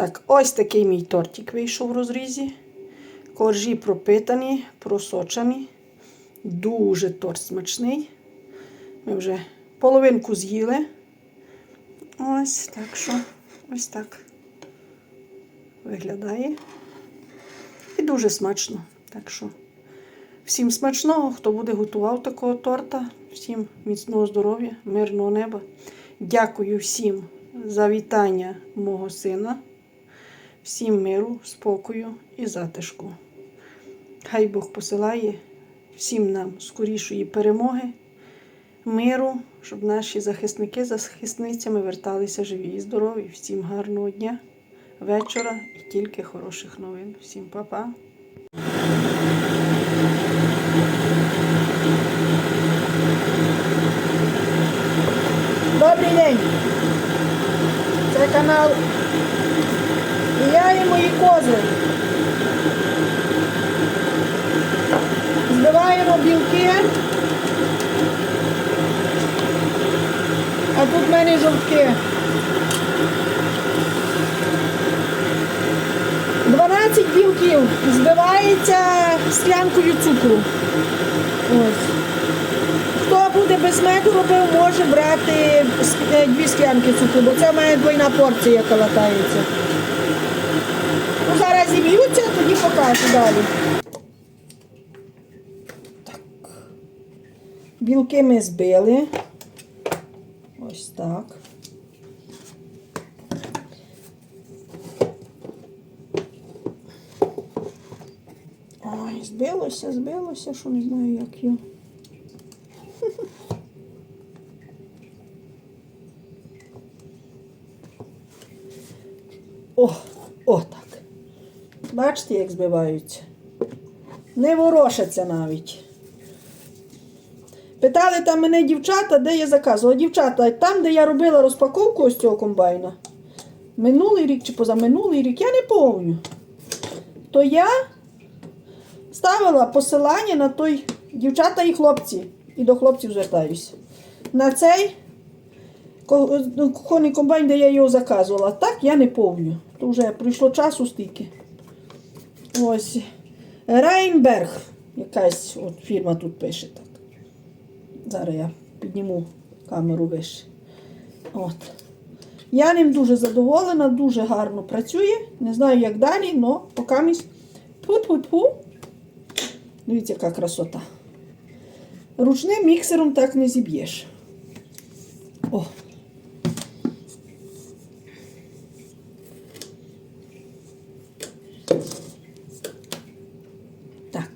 Так, ось такий мій тортик вийшов в розрізі. Коржі пропитані, просочені. Дуже торт смачний. Ми вже половинку з'їли. Ось так що, ось так виглядає. І дуже смачно. Так що, всім смачного, хто буде готував такого торта, всім міцного здоров'я, мирного неба. Дякую всім за вітання мого сина. Всім миру, спокою і затишку. Хай Бог посилає всім нам скорішої перемоги, миру, щоб наші захисники за захисницями верталися живі і здорові. Всім гарного дня, вечора і тільки хороших новин. Всім па-па. Добрий день! Це канал і я і мої кози. Збиваємо білки. А тут в мене жовтки. 12 білків збивається склянкою цукру. Ось. Хто буде без меду робив, може брати е, дві склянки цукру, бо це має двойна порція, яка латається. Ну, зараз зіб'ються, тоді покажу далі. Так. Білки ми збили. Ось так. Ой, збилося, збилося, що не знаю, як його. О, о так. Бачите, як збиваються. Не ворошаться навіть. Питали там мене дівчата, де я заказувала. Дівчата, там, де я робила розпаковку ось цього комбайна, минулий рік чи позаминулий рік, я не помню. То я ставила посилання на той дівчата і хлопці. І до хлопців звертаюся. На цей ну, кухонний комбайн, де я його заказувала. Так я не помню. То вже пройшло часу стільки. Ось. Рейнберг. Якась от фірма тут пише так. Зараз я підніму камеру вище. От. Я ним дуже задоволена, дуже гарно працює. Не знаю, як далі, але поки місь. Тьфу-тьфу-тьфу. Дивіться, яка красота. Ручним міксером так не зіб'єш. О. Так.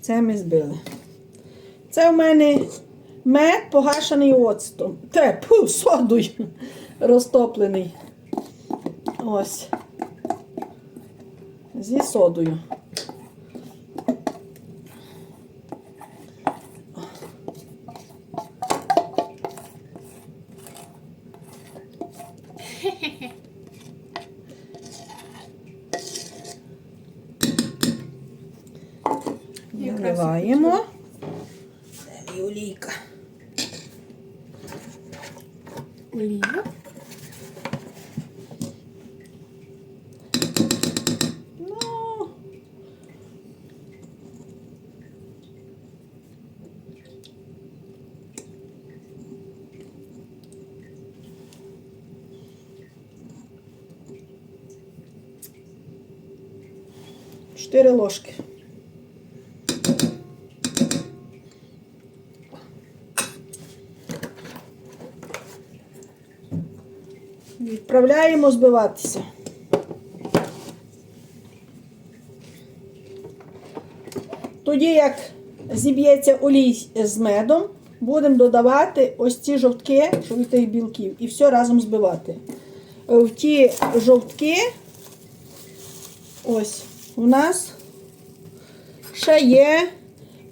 Це ми збили. Це в мене мед погашений оцтом. Те, пу, содою розтоплений. Ось. Зі содою. 4 ложки. Відправляємо збиватися. Тоді, як зіб'ється олій з медом, будемо додавати ось ці жовтки від білків і все разом збивати. Е, в ті жовтки ось у нас ще є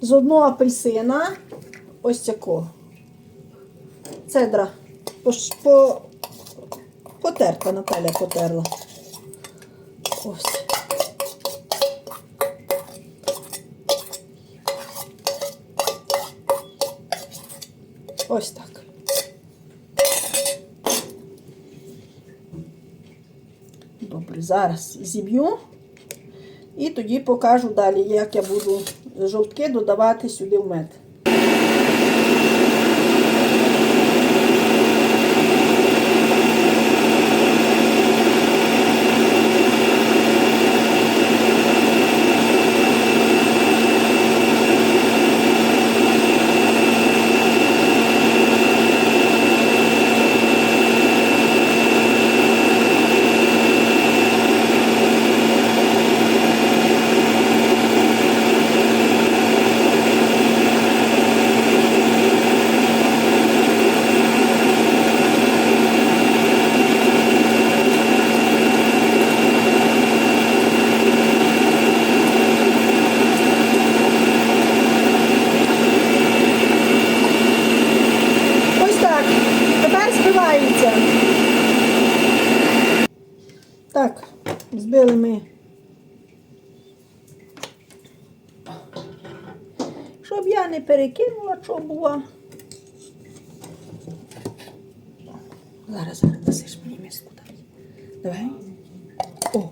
з одного апельсина ось такого. Цедра. Пош- По, потерта Наталя потерла. Ось. Ось так. Добре, зараз зіб'ю. І тоді покажу далі, як я буду жовтки додавати сюди в мед. Ось так. Тепер збивається. Так, збили ми. Щоб я не перекинула, що було. Зараз, зараз дасиш мені миску. дай. Давай. О,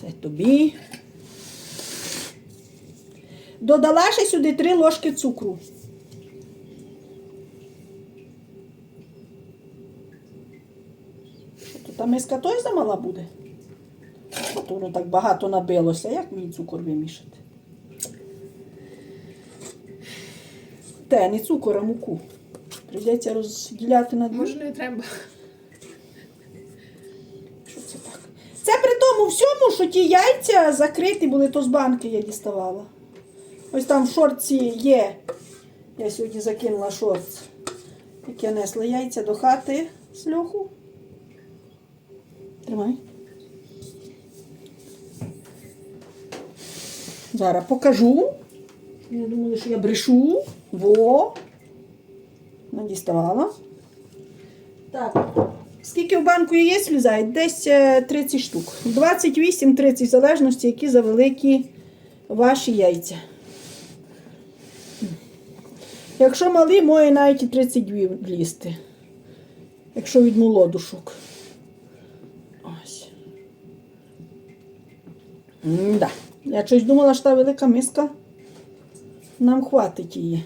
це тобі. Додала ще сюди три ложки цукру. То та миска той замала буде? От воно так багато набилося. Як мені цукор вимішати? Те, не цукор, а муку. Прийдеться розділяти на дві. Може не треба. Що це так? Це при тому всьому, що ті яйця закриті були, то з банки я діставала. Ось там в шорці є. Я сьогодні закинула шорт. Як я несла яйця до хати з льоху. Тримай. Зараз покажу. Я думала, що я брешу. Во. Надіставала. Так. Скільки в банку яєць влізає? Десь е, 30 штук. 28-30, в залежності, які завеликі ваші яйця. Якщо малі, може навіть і 32 влізти. Якщо від молодушок. Да. Я щось думала, що та велика миска. Нам хватить її.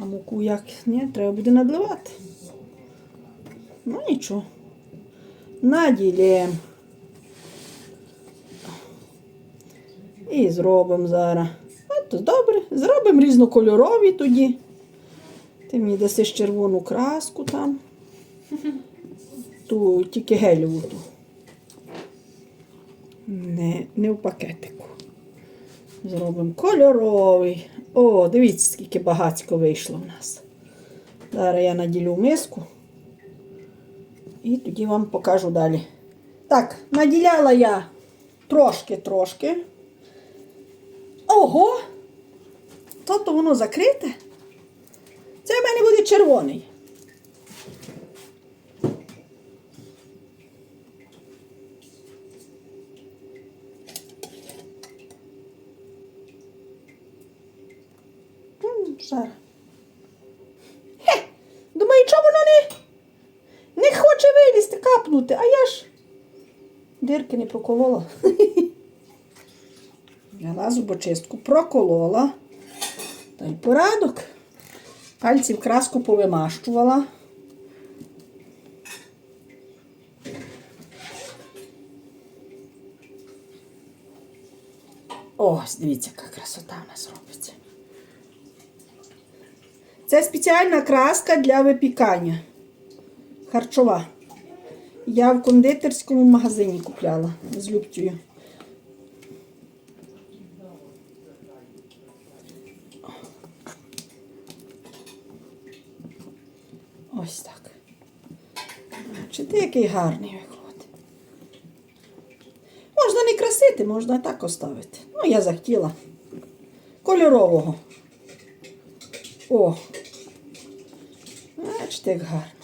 А муку як? Ні, треба буде надливати. Ну нічого. Наділємо. І зробимо зараз. От добре. Зробимо різнокольорові тоді. Ти мені дасиш червону краску там. Ту тільки гелеву ту. Не, не в пакетику. Зробимо кольоровий. О, дивіться, скільки багацько вийшло в нас. Зараз я наділю миску. І тоді вам покажу далі. Так, наділяла я трошки-трошки. Ого! То-то воно закрите. Це в мене буде червоний. М, Зараз. Хе! Думаю, чому воно не, не хоче вилізти, капнути, а я ж дирки не проколола. Взяла зубочистку, проколола. Та й порадок. Пальці краску повимащувала. Ось, дивіться, яка красота в нас робиться. Це спеціальна краска для випікання. Харчова. Я в кондитерському магазині купляла з Любтєю. Ось так. Чи ти який гарний виходить? Можна не красити, можна так оставити. Ну, я захотіла. Кольорового. О! Бачите, як гарно.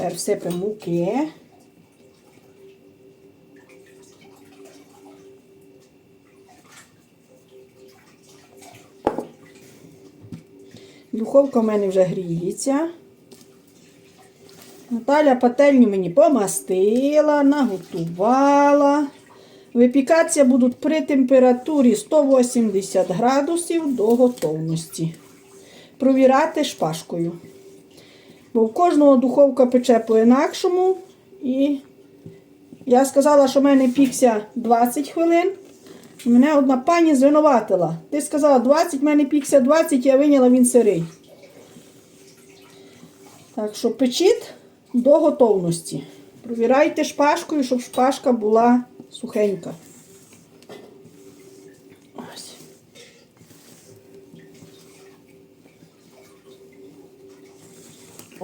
Тепер всипемо муки. Духовка в мене вже гріється. Наталя пательню мені помастила, наготувала. Випікатися будуть при температурі 180 градусів до готовності. Провірати шпажкою. Бо в кожного духовка пече по-інакшому. І я сказала, що в мене пікся 20 хвилин. Мене одна пані звинуватила. Ти сказала 20, в мене пікся 20, я виняла він сирий. Так що печіть до готовності. Провірайте шпажкою, щоб шпажка була сухенька.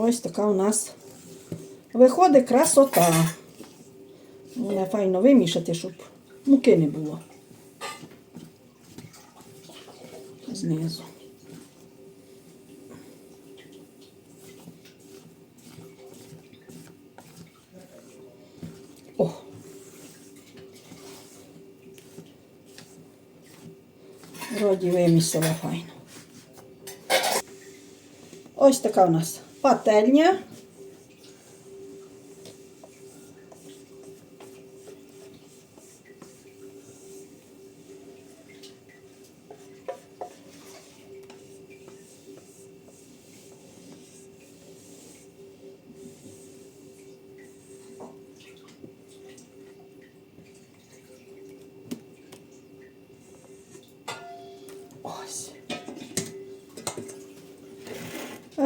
Ось така у нас виходить красота. Не файно вимішати, щоб муки не було. Знизу. О. Вроді вимісила файно. Ось така у нас пательня.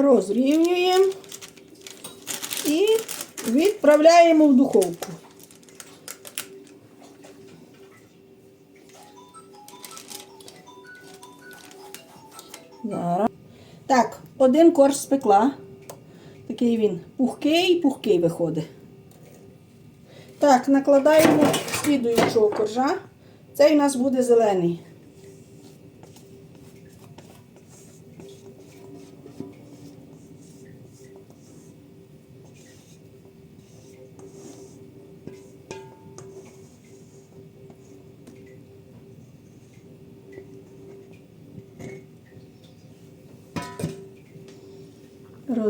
Розрівнюємо і відправляємо в духовку. Зараз. Так, один корж спекла. Такий він пухкий, пухкий виходить. Так, накладаємо слідуючого коржа. Цей у нас буде зелений.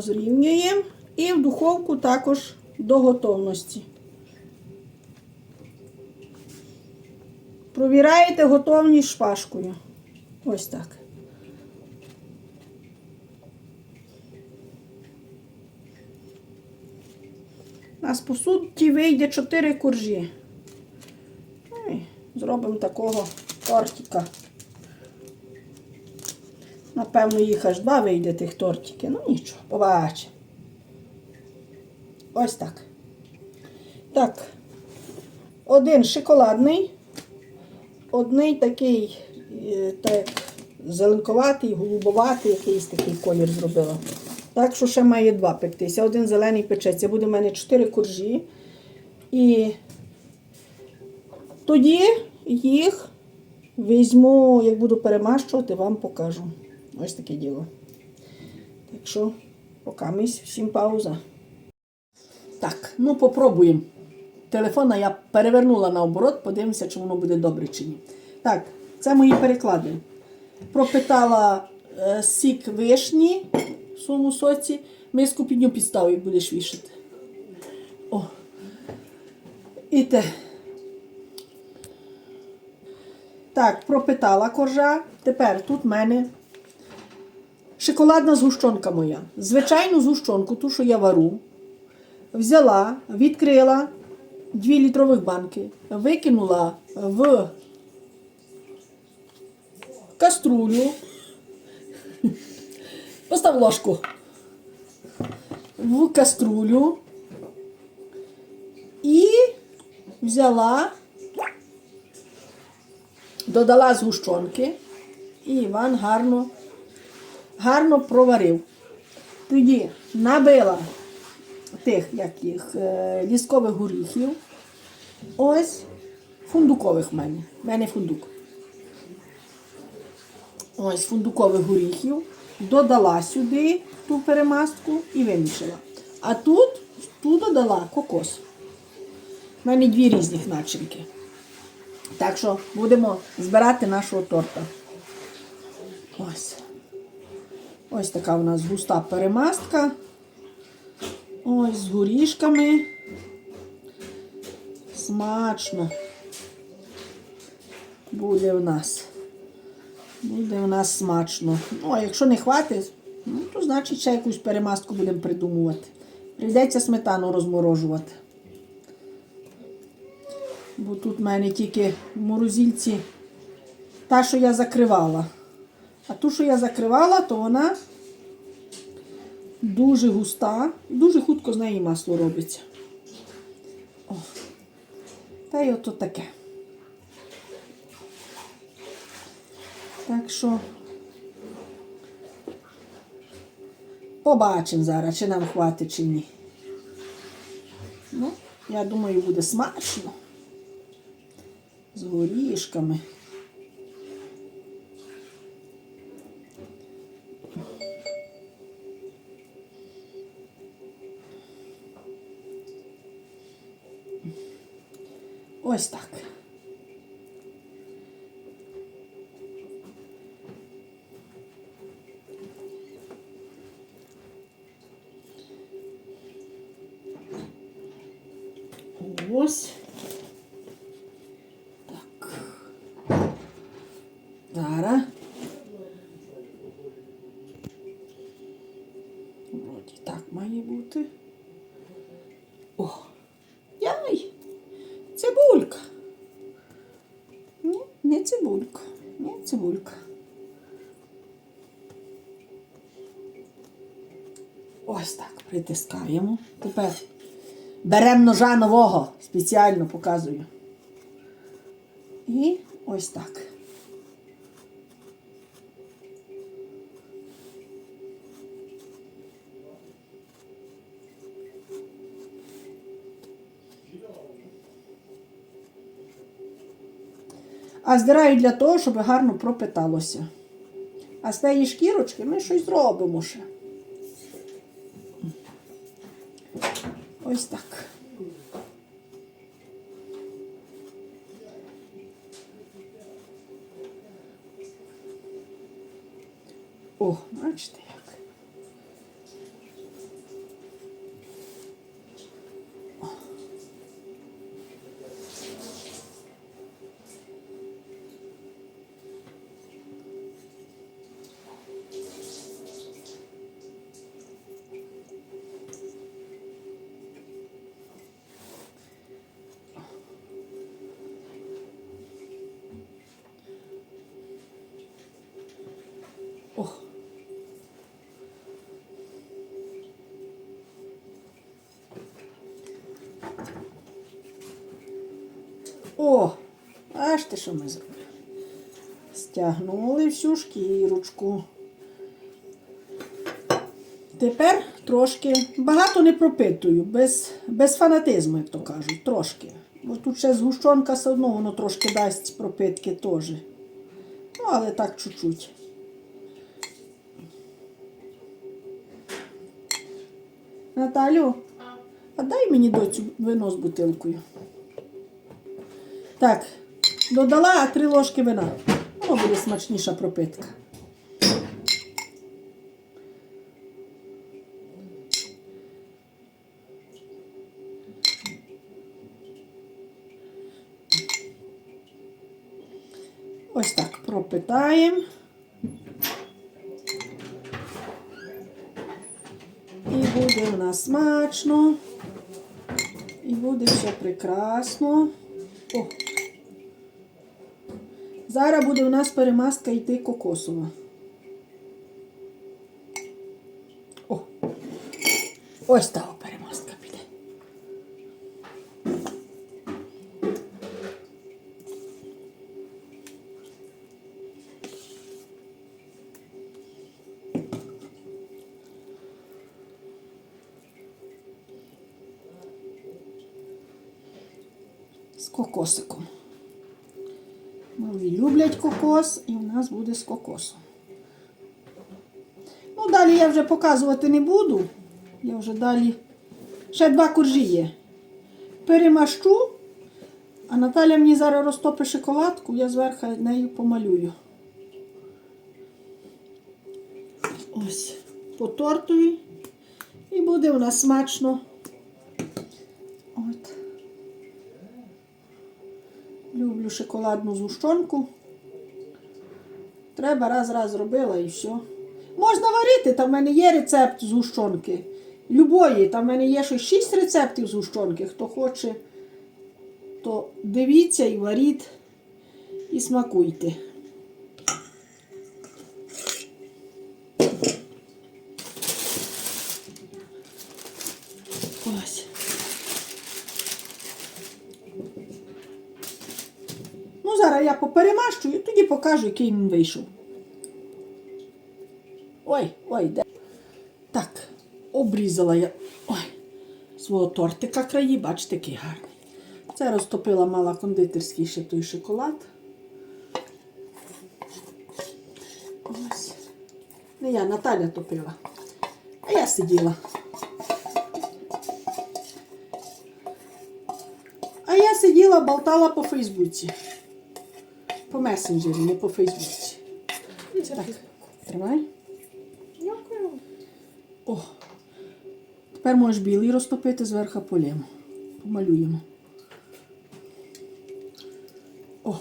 Розрівнюємо і в духовку також до готовності. Провіраєте готовність шпажкою. Ось так. У нас по суті вийде 4 коржі. Зробимо такого тортика. Напевно, їх аж два вийде тих тортиків. Ну нічого, побачимо. Ось так. Так. Один шоколадний, одний такий, е, так, зеленкуватий, голубоватий, якийсь такий колір зробила. Так що ще має два пектися. Один зелений печеться. Буде в мене чотири коржі. І тоді їх візьму, як буду перемащувати, вам покажу. Ось таке діло. Так що, покамись, всім пауза. Так, ну попробуємо. Телефона я перевернула наоборот, подивимося, чи воно буде добре чи ні. Так, це мої переклади. Пропитала е, сік вишні в своєму соці. Миску під нього підставив, як будеш вішати. О. І те. Так, пропитала коржа. Тепер тут в мене шоколадна згущенка моя. Звичайну згущенку, ту, що я вару, взяла, відкрила 2 літрових банки, викинула в каструлю, постав ложку в каструлю і взяла, додала згущенки, і Іван гарно, гарно проварив. Тоді набила тих як їх, е, ліскових горіхів. Ось фундукових в мене. В мене фундук. Ось фундукових горіхів. Додала сюди ту перемастку і вимішала. А тут, тут додала кокос. У мене дві різних начинки. Так що будемо збирати нашого торта. Ось. Ось така у нас густа перемастка. Ось з горішками. Смачно. Буде в нас. Буде в нас смачно. Ну, а якщо не хватить, ну, то значить ще якусь перемазку будемо придумувати. Прийдеться сметану розморожувати. Бо тут в мене тільки в морозильці та, що я закривала. А ту, що я закривала, то вона дуже густа і дуже хутко з неї масло робиться. О. Та й ото таке. Так що побачимо зараз, чи нам хватить, чи ні. Ну, я думаю, буде смачно. З горішками. О! Яй! Цибулька. Ні, не цибулька. Не цибулька. Ось так притискаємо. Тепер беремо ножа нового, спеціально показую. І ось так. А здираю для того, щоб гарно пропиталося. А з тієї шкірочки ми щось зробимо ще. Ось так. О, бачите О, бачите, що ми зробили. Стягнули всю шкірочку. Тепер трошки багато не пропитую, без, без фанатизму, як то кажуть, трошки. Бо тут ще згущенка все одно воно трошки дасть пропитки теж. Ну, але так чуть-чуть. Наталю, а дай мені доцю вино з бутилкою. Так, додала три ложки вина. Воно буде смачніша пропитка. Ось так пропитаємо. І буде у нас смачно. Буде все прекрасно. О. Зараз буде у нас перемазка йти кокосова. О. Ось та з кокосиком. Мої люблять кокос, і в нас буде з кокосом. Ну, далі я вже показувати не буду. Я вже далі. Ще два коржі є. Перемащу, а Наталя мені зараз розтопить шоколадку, я зверху нею помалюю. Ось по тортові І буде у нас смачно. Шоколадну згущенку. Треба раз-раз зробила і все. Можна варити, там в мене є рецепт згущенки. Любої, там в мене є ще 6 рецептів згущенки. Хто хоче, то дивіться і варіть, і смакуйте. Ось. Зараз я поперемащую, тоді покажу, який він вийшов. Ой, ой, де. Так, обрізала я ой, свого тортика краї, бачите, який гарний. Це розтопила мала кондитерський ще той шоколад. Ось. Не я, Наталя топила. А я сиділа. А я сиділа, болтала по Фейсбуці. По месенджері, не по Фейсбуці. Так, тримай. Дякую. О. Тепер можеш білий розтопити зверху полємо. Помалюємо. О.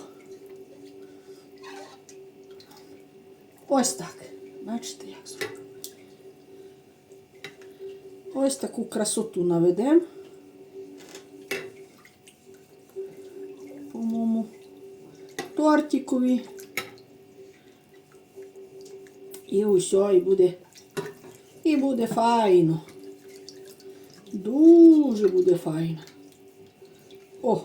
Ось так. Бачите, як зробимо. Ось таку красоту наведемо. По моєму тортикові. І усе, і буде. І буде файно. Дуже буде файно. О!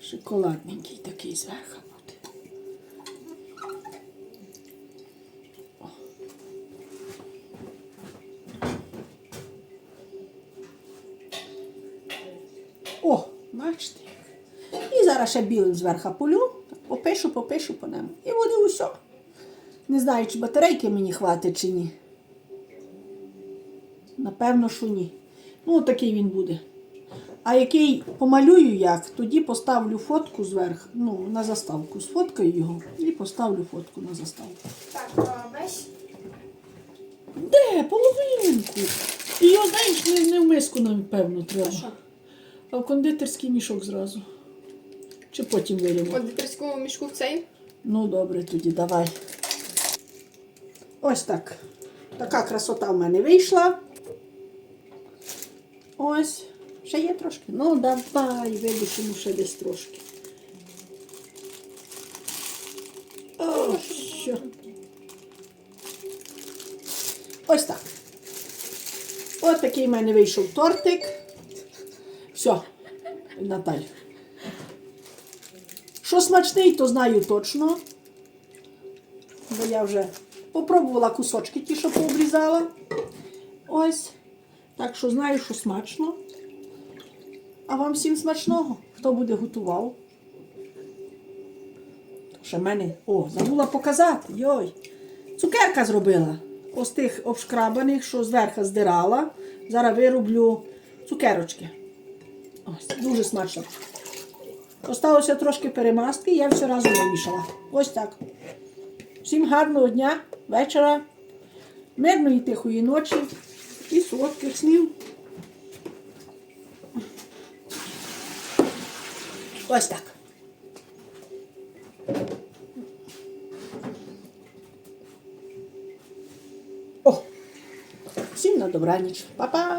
Шоколадненький такий зверху ще білим зверху полю. Попишу, попишу по ньому. І буде усе. Не знаю, чи батарейки мені хватить чи ні. Напевно, що ні. Ну, такий він буде. А який помалюю як, тоді поставлю фотку зверху, ну, на заставку. Сфоткаю його і поставлю фотку на заставку. Так, а. Де? Половинку. І його, знаєш, не, не в миску, напевно, треба. А в кондитерський мішок зразу. Чи потім В вилємо? кондитерському мішку в цей? Ну, добре, тоді давай. Ось так. Така красота в мене вийшла. Ось. Ще є трошки. Ну, давай, видушимо ще десь трошки. О, що. Ось так. Ось такий в мене вийшов тортик. Все, Наталь. Що смачний, то знаю точно. Бо я вже попробувала кусочки ті, що пообрізала. Ось. Так що знаю, що смачно. А вам всім смачного, хто буде готував. Ще мене. О, забула показати. Йой. Цукерка зробила. Ось тих обшкрабаних, що зверху здирала. Зараз вироблю цукерочки. Ось, дуже смачно. Осталося трошки перемазки, я все разом вимішала. Ось так. Всім гарного дня, вечора, мирної тихої ночі і солодких снів. Ось так. О! Всім на добраніч. Па-па!